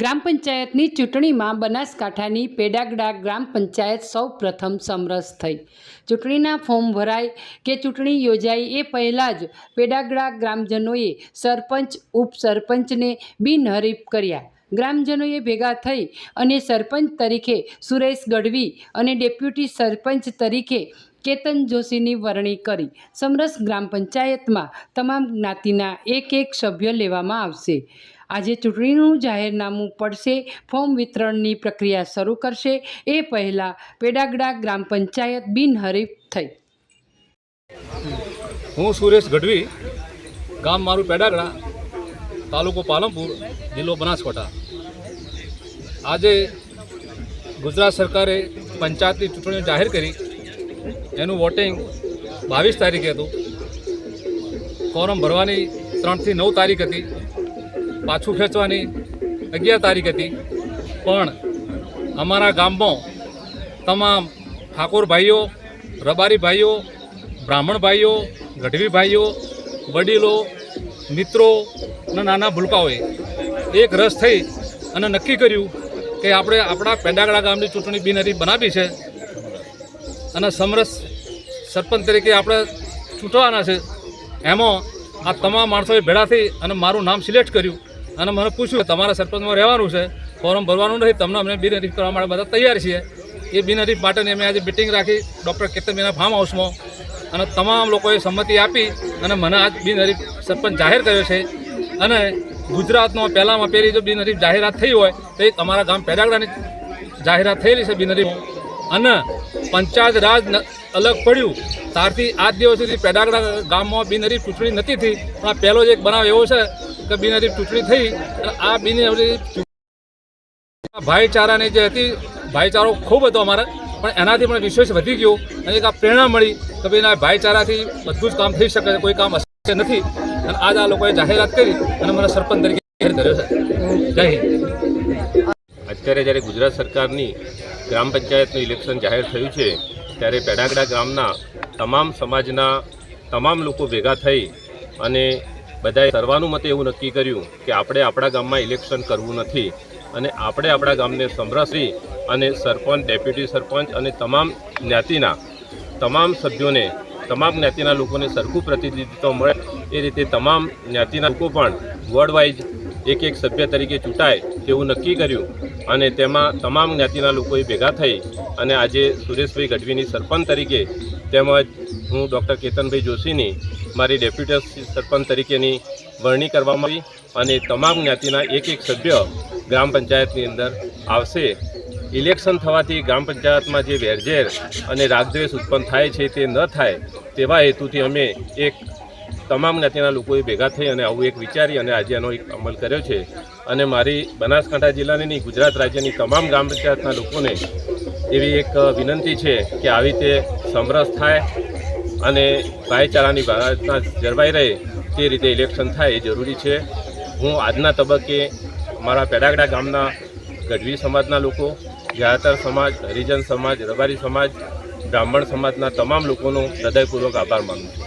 ગ્રામ પંચાયતની ચૂંટણીમાં બનાસકાંઠાની પેડાગડા ગ્રામ પંચાયત સૌ પ્રથમ સમરસ થઈ. ચૂંટણીના ફોર્મ ભરાય કે ચૂંટણી યોજાય એ પહેલાં જ પેડાગડા ગ્રામજનોએ સરપંચ, ઉપસરપંચને બિનહરીફ કર્યા. ગ્રામજનોએ ભેગા થઈ અને સરપંચ તરીકે સુરેશ ગઢવી અને ડેપ્યુટી સરપંચ તરીકે કેતન જોશીની વરણી કરી. સમરસ ગ્રામ પંચાયતમાં તમામ જ્ઞાતિના એક એક સભ્ય લેવામાં આવશે. આજે ચૂંટણીનું જાહેરનામું પડશે, ફોર્મ વિતરણની પ્રક્રિયા શરૂ કરશે. એ પહેલાં પેડાગડા ગ્રામ પંચાયત બિનહરીફ થઈ. હું સુરેશ ગઢવી, ગામ મારું પેડાગડા, તાલુકો પાલનપુર, જિલ્લો બનાસકાંઠા. આજે ગુજરાત સરકારે પંચાયતની ચૂંટણીઓ જાહેર કરી. એનું વોટિંગ બાવીસ તારીખે હતું. ફોર્મ ભરવાની ત્રણથી નવ તારીખ હતી. પાછું ખેંચવાની અગિયાર તારીખ હતી. પણ અમારા ગામમાં તમામ ઠાકોર ભાઈઓ, રબારી ભાઈઓ, બ્રાહ્મણ ભાઈઓ, ગઢવી ભાઈઓ, વડીલો, મિત્રો અને નાના ભૂલકાઓએ એક રસ થઈ અને નક્કી કર્યું કે આપણે આપણા પેંડાગડા ગામની ચૂંટણી બિનહરીફ બનાવી છે અને સમરસ સરપંચ તરીકે આપણે ચૂંટવાના છે. એમાં આ તમામ માણસોએ ભેળા થઈ અને મારું નામ સિલેક્ટ કર્યું. અને મને પૂછ્યું તમારા સરપંચમાં રહેવાનું છે, ફોર્મ ભરવાનું નથી, તમને અમને બિનહરીફ કરવા માટે બધા તૈયાર છીએ. એ બિનહરીફ માટેની અમે આજે મિટિંગ રાખી ડૉક્ટર કેતનબેના ફાર્મ હાઉસમાં અને તમામ લોકોએ સંમતિ આપી અને મને આજ બિનહરીફ સરપંચ જાહેર કર્યો છે. અને ગુજરાતનો પહેલાંમાં પહેલી જો બિનહરીફ જાહેરાત થઈ હોય, તો એ તમારા ગામ પેદાગડાની જાહેરાત થયેલી છે બિનહરીફ અને પંચાયત રાજ અલગ પડ્યું. ત્યારથી આજ દિવસ સુધી પેડાગડા ગામમાં બિનહરીફ ચૂંટણી નથી થઈ. પણ પહેલો જ એક બનાવ એવો છે બિનહરીફ ચૂંટણી થઈ અને આ બિનહરીફ ભાઈચારાની જે હતી, ભાઈચારો ખૂબ હતો અમારા, પણ એનાથી પણ વિશ્વાસ વધી ગયો અને એક આ પ્રેરણા મળી કે ભાઈ એના ભાઈચારાથી બધું જ કામ થઈ શકે છે, કોઈ કામ અશક્ય નથી. અને આજ આ લોકોએ જાહેરાત કરી અને મને સરપંચ તરીકે જાહેર કર્યો છે. જય હિન્દ. અત્યારે જ્યારે ગુજરાત સરકારની ગ્રામ પંચાયતનું ઇલેક્શન જાહેર થયું છે, ત્યારે પેડાગડા ગામના તમામ સમાજના તમામ લોકો ભેગા થઈ અને બધાએ સર્વાનુમતે એવું નક્કી કર્યું કે આપણે આપણા ગામમાં ઇલેક્શન કરવું નથી અને આપણે આપણા ગામને સમરસી અને સરપંચ, ડેપ્યુટી સરપંચ અને તમામ જ્ઞાતિના, તમામ સભ્યોને, તમામ જ્ઞાતિના લોકોને સરખું પ્રતિનિધિત્વ મળે એ રીતે તમામ જ્ઞાતિના લોકો પણ વોર્ડ વાઇઝ એક એક સભ્ય તરીકે ચૂંટાય તેવું નક્કી કર્યું અને તેમાં તમામ જ્ઞાતિના લોકોએ ભેગા થઈ અને આજે સુરેશભાઈ ગઢવીની સરપંચ તરીકે તેમજ હું ડૉક્ટર કેતનભાઈ જોશીની મારી ડેપ્યુટી સરપંચ તરીકેની વરણી કરવામાં આવી અને તમામ જ્ઞાતિના એક એક સભ્ય ગ્રામ પંચાયતની અંદર આવશે. ઇલેક્શન થવાથી ગ્રામ પંચાયતમાં જે વેરઝેર અને રાગદ્વેષ ઉત્પન્ન થાય છે તે ન થાય તેવા હેતુથી અમે એક તમામ જ્ઞાતિના લોકોએ ભેગા થઈ અને આવું એક વિચારી અને આજે આનો એક અમલ કર્યો છે. અને મારી બનાસકાંઠા જિલ્લાની નહીં, ગુજરાત રાજ્યની તમામ ગ્રામ પંચાયતના લોકોને એવી એક વિનંતી છે કે આવી રીતે સમરસ થાય અને ભાઈચારાની ભાવના જળવાઈ રહે તે રીતે ઇલેક્શન થાય એ જરૂરી છે. હું આજના તબક્કે મારા પેડાગડા ગામના ગઢવી સમાજના લોકો જાતર સમાજ, હરિજન સમાજ, રબારી સમાજ, બ્રાહ્મણ સમાજના તમામ લોકોનો હૃદયપૂર્વક આભાર માનું છું.